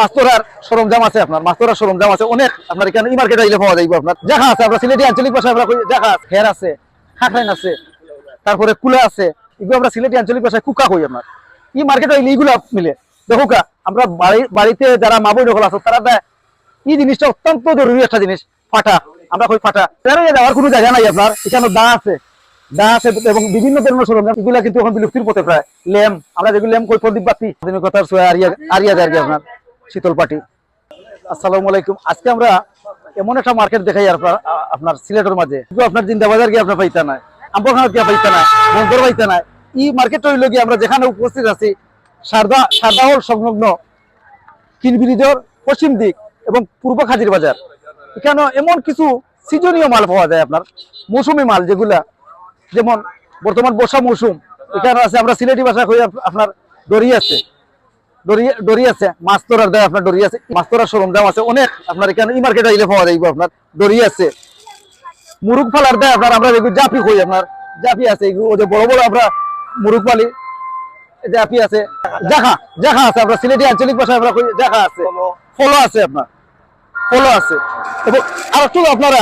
মাস্তরার সরঞ্জাম আছে আপনার সরঞ্জাম আছে, অনেক আপনার এখানে ই মার্কেট আইলে পাওয়া যাইব আপনার। আছে সিলেটি আঞ্চলিক ভাষায় আমরা আছে হের আছে আছে, তারপরে কুলা আছে, এগুলো আমরা সিলেটি আঞ্চলিক ভাষায় কুকা কই আপনার। ই মার্কেট আইলে এগুলো মিলে। দেখো কা আমরা বাড়ি বাড়িতে যারা মা বই আছে, তারা দেয়, এই জিনিসটা অত্যন্ত জরুরি একটা জিনিস, ফাটা। আমরা কই ফাটা? যাওয়ার কোনো জায়গা নাই আপনার, এখানে দা আছে। দা আছে এবং বিভিন্ন ধরনের সরঞ্জাম, এগুলা কিন্তু এখন বিলুপ্তির পথে প্রায়। লেম, আমরা যেগুলো লেম কই, প্রদীপ বাতি, আধুনিকতার আরিয়া আরিয়া কি আপনার। শীতল পাটি। আসসালামু আলাইকুম। আজকে আমরা এমন একটা মার্কেট দেখাই আপনার আপনার সিলেটের মাঝে। আপনার জিন্দাবাজার গিয়ে আপনার পাইতা নাই আম্বরখানা গিয়ে পাইতা নাই বন্দর পাইতা নাই। এই মার্কেট হইল গিয়ে আমরা যেখানে উপস্থিত আছি, সারদা, সারদাহল সংলগ্ন কিনবিরিজর পশ্চিম দিক এবং পূর্ব খাজির বাজার। এখানে এমন কিছু সিজনীয় মাল পাওয়া যায় আপনার। মৌসুমি মাল যেগুলা, যেমন বর্তমান বর্ষা মৌসুম, এখানে আছে আমরা সিলেটি ভাষা কই আপনার দড়ি আছে। দড়ি আছে মাছ তোরার দেয় আপনার দড়ি আছে মাছ তোরার আছে অনেক আপনার এখানে ই মার্কেট আইলে পাওয়া যাইব আপনার দড়ি আছে। মুরুগ ফালার দেয় আপনার আমরা যেগুলো জাপি কই আপনার জাপি আছে এগুলো যে বড় বড় আমরা মুরুগ পালি জাপি আছে। জাখা জাখা আছে আমরা সিলেটি আঞ্চলিক ভাষায় আমরা জাখা আছে। ফলো। আছে আপনার ফলো আছে। এবং আর একটু আপনারা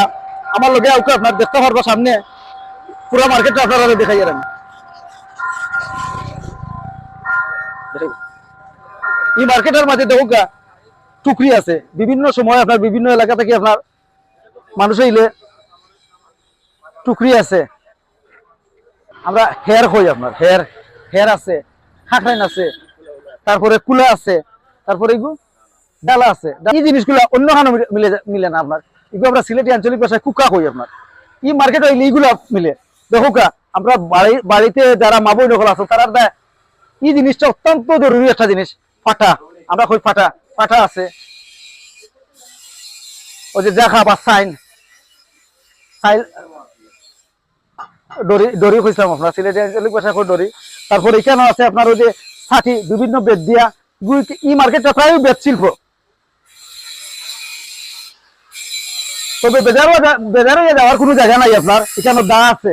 আমার লগে আউকে আপনার দেখতে পারব সামনে পুরো মার্কেটটা আপনারা দেখাই যাবেন এই মার্কেটের মাঝে দেখুকা টুকরি আছে। বিভিন্ন সময় আপনার বিভিন্ন এলাকা থেকে আপনার মানুষ হইলে টুকরি আছে। আমরা হেয়ার কই আপনার হেয়ার হেয়ার আছে খাকরাইন আছে, তারপরে কুলা আছে, তারপরে এগুলো ডালা আছে। এই জিনিসগুলো অন্য খানো মিলে মিলে না আপনার। এগুলো আমরা সিলেটি আঞ্চলিক ভাষায় কুকা কই আপনার। এই মার্কেট হইলে এইগুলো মিলে। দেখুকা আমরা বাড়ি, বাড়িতে যারা মা বই নকল আছে, তারা এই জিনিসটা অত্যন্ত জরুরি একটা জিনিস। ফাটা, আমরা কই ফাটা? ফাটা আছে। ওই যে দেখা বা সাইন ডরি কইছিলাম আপনার ডরি তারপর আছে আপনার ওই যে বিভিন্ন বেদ দিয়া ই মার্কেটটা প্রায় বেদ শিল্প। তবে বেজারও বেজারও যাওয়ার কোনো জায়গা নাই আপনার এখানে দা আছে।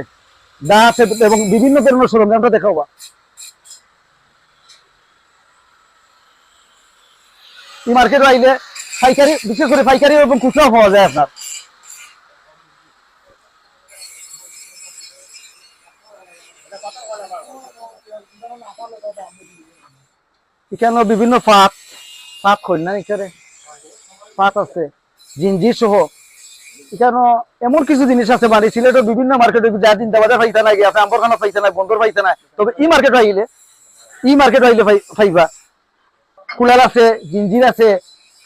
দা আছে এবং বিভিন্ন ধরনের সরঞ্জামটা দেখাবা এই মার্কেটে আইলে পাইকারি, বিশেষ করে পাইকারি এবং খুচরাও পাওয়া যায় আপনার। এখানেও বিভিন্ন পাত পাত কই না এখানে? পাত আছে, জিঞ্জির সহ। এখানে এমন কিছু জিনিস আছে মানে সিলেটের বিভিন্ন মার্কেটে যা চিন্তা বাজার পাইতে নাই আছে, আম্বরখানা পাইতে নাই, বন্দর পাইতে নাই, তবে ই মার্কেট আইলে ই মার্কেট আইলে পাই- কুলাল আছে, জিঞ্জির আছে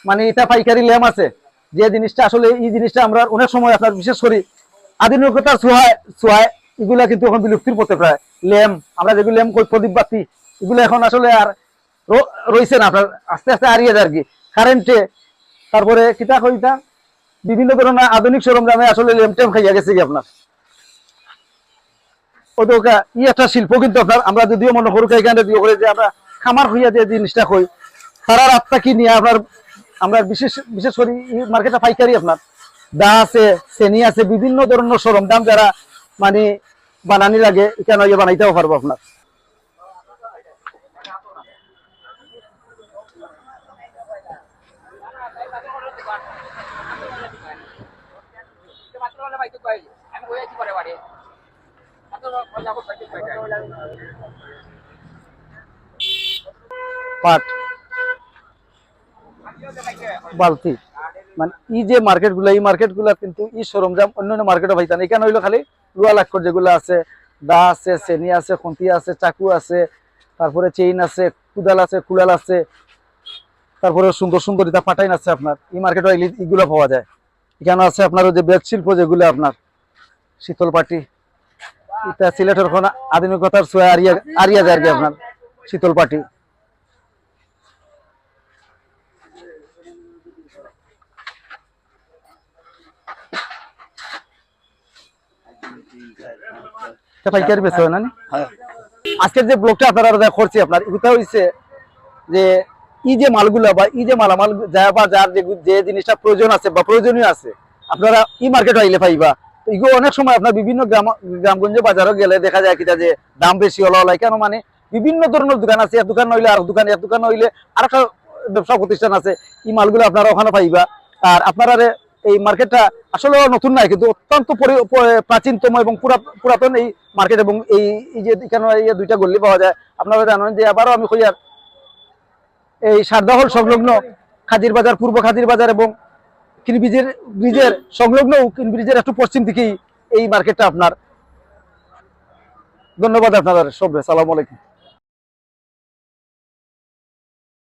মানে এটা পাইকারি ল্যাম আছে। যে জিনিসটা আসলে এই জিনিসটা আমরা অনেক সময় আপনার বিশেষ করি আধুনিকতার ছোঁয়ায় ছোঁয়ায় এগুলা কিন্তু এখন বিলুপ্তির পথে প্রায়। ল্যাম, আমরা যেগুলো ল্যাম কই, প্রদীপ বাতি, এগুলো এখন আসলে আর র- রইছে না, আপনার আস্তে আস্তে হারিয়ে যায় আর কি। কারেন্টে, তারপরে কিতা কইতা বিভিন্ন ধরনের আধুনিক সরঞ্জামে আসলে ল্যাম টেম খাইয়া গেছে কি আপনার। ওকা, ই একটা শিল্প কিন্তু আপনার, আমরা যদিও মনে করুক এখানে দিয়ে করে যে আমরা খামার হইয়া যে জিনিসটা কই সারা রাতটা কি নিয়ে আপনার, আমরা বিশেষ বিশেষ করে মার্কেটটা পাইকারি আপনার। দা আছে, চেনি আছে, বিভিন্ন ধরনের সরঞ্জাম যারা মানে বানানি লাগে, এখানে ইয়ে বানাইতেও পারব আপনার। পাট। বালতি। মানে ই যে মার্কেটগুলা এই মার্কেটগুলা কিন্তু এই সরঞ্জাম অন্যান্য মার্কেটে পাইতাম। এখানে হইল খালি লুয়া লাক্ষর যেগুলো আছে, দা আছে, চেনি আছে, খুন্তি আছে, চাকু আছে, তারপরে চেইন আছে, কুদাল আছে কুলাল আছে, তারপরে সুন্দর সুন্দর এটা পাটাইন আছে আপনার। এই মার্কেটে এইগুলো পাওয়া যায়। এখানে আছে আপনার যে বেদ শিল্প যেগুলো আপনার, শীতল পাটি। এটা সিলেটের আধুনিকতার ছোঁয়া আরিয়া আরিয়া যায় আপনার, শীতল পাটি। পাইকারি হয় না আজকের যে ব্লগটা আপনারা করছি আপনার এটা হইছে যে এই যে মালগুলা বা এই যে মালামাল যা বা যার যে জিনিসটা প্রয়োজন আছে বা প্রয়োজনীয় আছে আপনারা ই মার্কেট আইলে পাইবা। এগুলো অনেক সময় আপনার বিভিন্ন গ্রাম গ্রামগঞ্জে বাজারও গেলে দেখা যায় কিটা যে দাম বেশি হলো হলাই কেন মানে বিভিন্ন ধরনের দোকান আছে এক দোকান নইলে আর দোকান এক দোকান হইলে আর একটা ব্যবসা প্রতিষ্ঠান আছে এই মালগুলো আপনারা ওখানে পাইবা। আর আপনারা এই মার্কেটটা আসলে নতুন নাই, কিন্তু অত্যন্ত প্রাচীনতম এবং পুরাতন এই মার্কেট এবং এই যে এখানে দুইটা গল্লি পাওয়া যায়। আপনারা জানেন যে আবারও আমি কইয়ার এই সারদাহল সংলগ্ন খাজির বাজার, পূর্ব খাজির বাজার এবং কিন ব্রিজের সংলগ্ন কিন ব্রিজের একটু পশ্চিম দিকেই এই মার্কেটটা আপনার। ধন্যবাদ আপনাদের সব সালাম আলাইকুম।